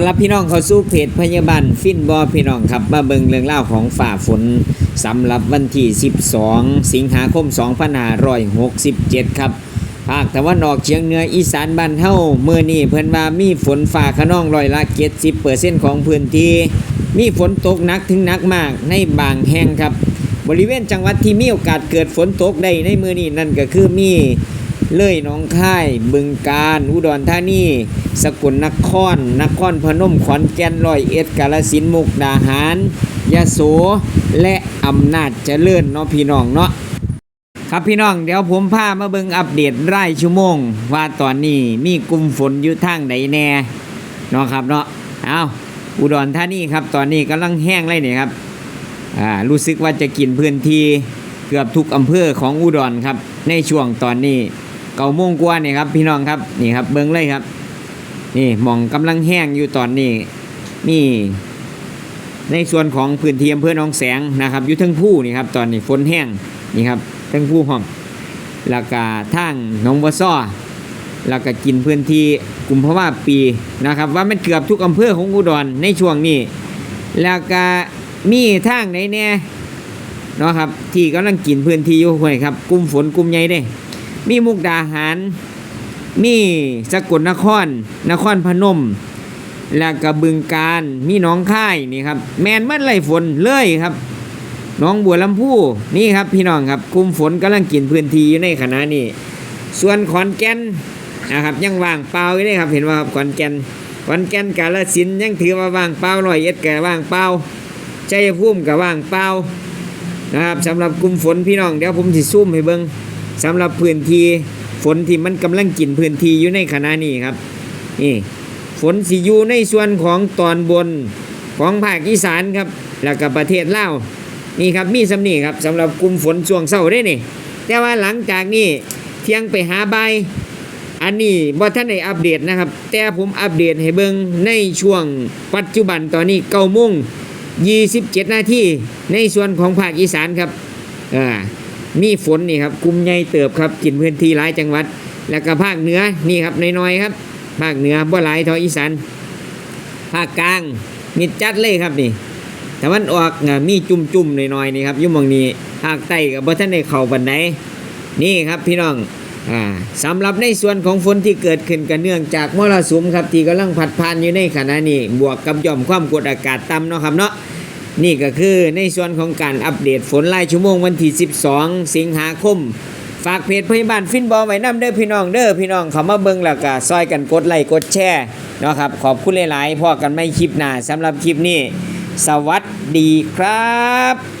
อนรับพี่น้องเข้าสู่เพจพยาบาลฟินบอพี่น้องครับมาเบิงเรื่องเล่าของฝ่าฝนสำหรับวันที่ 12 สิงหาคม 2567 ครับ ภาคตะวันออกเฉียงเหนืออีสานบ้านเฮาเมื่อนี้เพิ่นว่ามีฝนฟ้าขนองร้อยละ70%ของพื้นที่ มีฝนตกหนักถึงหนักมากในบางแห่งครับ บริเวณจังหวัดที่มีโอกาสเกิดฝนตกได้ในมือนี้นั่นก็คือมี เลยหนองค่ายบึงกาฬอุดรธานีสกลนคร นครพนมขอนแก่นร้อยเอ็ดกาฬสินมุกดาหารยะโสและอำนาจเจริญเนาะพี่น้องเนาะครับพี่น้องเดี๋ยวผมพามาเบิงอัปเดตรายชั่วโมง ว่าตอนนี้มีกลุ่มฝนอยู่ทางใดแน่เนาะครับเนาะเอาอุดรธานีครับตอนนี้กำลังแห้งเลยเนี่ยครับอ่ารู้สึกว่าจะกินพื้นที่เกือบทุกอำเภอของอุดรครับ ในช่วงตอนนี้ เก้าโมงกว่าเนี่ยครับพี่น้องครับนี่ครับเบิ่งเลยครับ นี่หมองกำลังแห้งอยู่ตอนนี้นี่ ในส่วนของพื้นที่อำเภอหนองแสงนะครับอยู่ทั้งผู้นี่ครับตอนนี้ฝนแห้งนี่ครับทั้งผู้หอมแล้วก็ทางหนองบัวซ้อแล้วก็กินพื้นที่กลุ่มพะว่าปีนะครับ ว่ามันเกือบทุกอำเภอของอุดรในช่วงนี้ แล้วก็มีทางไหนแน่เนาะครับ ที่กำลังกินพื้นที่อยู่ห้วยครับกลุ่มฝนกลุ่มใหญ่เด้ มีมุกดาหาร มีสกลนคร นครพนม แล้วก็บึงการมีน้องค่ายนี่ครับ แมนมันไหลฝนเลยครับน้องบัวลำพูนี่ครับพี่น้องครับกลุ่มฝนกำลังกินพื้นที่อยู่ในขณะนี้ ส่วนขอนแก่นนะครับยังว่างเปล่าอยู่เลยครับเห็นว่าครับขอนแก่นขอนแก่นกาฬสินยังถือว่าว่างเปล่าร้อยเอ็ดก็ว่างเปล่าชัยภูมิก็ว่างเปล่านะครับสำหรับกลุ่มฝนพี่น้องเดี๋ยวผมสิซูมให้เบิ่ง สำหรับพื้นที่ฝนที่มันกำลังกินพื้นที่อยู่ในขณะนี้ครับนี่ฝนสิอยู่ในส่วนของตอนบนของภาคอีสานครับแล้วก็ประเทศลาวนี่ครับมีสำนีครับสำหรับกลุ่มฝนช่วงเช้าได้นี่แต่ว่าหลังจากนี้เที่ยงไปหาใบาอันนี้บ่ท่านได้อัปเดตนะครับ แต่ผมอัปเดตให้เบิ่งในช่วงปัจจุบันตอนนี้เก้าโมง27นาทีในส่วนของภาคอีสานครับอ่า มีฝนนี่ครับกลุ่มใหญ่เติบครับกินพื้นที่หลายจังหวัด แล้วก็ภาคเหนือนี่ครับน้อยๆครับ ภาคเหนือบ่หลายเท่าอีสานภาคกลางมีจัดเลยครับนี่แต่วันออกมีจุ่มๆหน่อยๆนี่ครับยุ่มองนี้ภาคใต้กับบ่ท่านเขาบันไดนี่ครับพี่น้องอ่าสำหรับในส่วนของฝนที่เกิดขึ้นกันเนื่องจากมรสุมครับที่กำลังพัดผ่านอยู่ในขณะนี้บวกกับย่อมความกดอากาศต่ำเนาะครับเนาะ นี่ก็คือในส่วนของการอัปเดตฝนรายชั่วโมงวันที่ 12 สิงหาคม ฝากเพจพยาบาลฟินบอลไว้น้ำเด้อพี่น้องเด้อพี่น้องเขามาเบิ่งแล้วก็ซอยกันกดไลค์กดแชร์เนาะครับขอบคุณหลายๆพอกันไม่คลิปหน้าสำหรับคลิปนี้ สวัสดีครับ